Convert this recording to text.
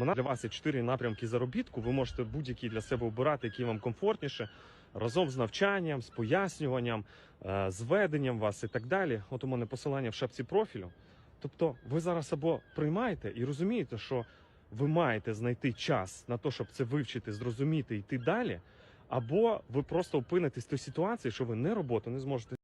Вона для вас є чотири напрямки заробітку. Ви можете будь-який для себе обирати, який вам комфортніше, разом з навчанням, з пояснюванням, е, з веденням вас і так далі. От у мене посилання в шапці профілю. Тобто, ви зараз або приймаєте і розумієте, що ви маєте знайти час на те, щоб це вивчити, зрозуміти йти далі, або ви просто опинитесь в той ситуації, що ви не роботу не зможете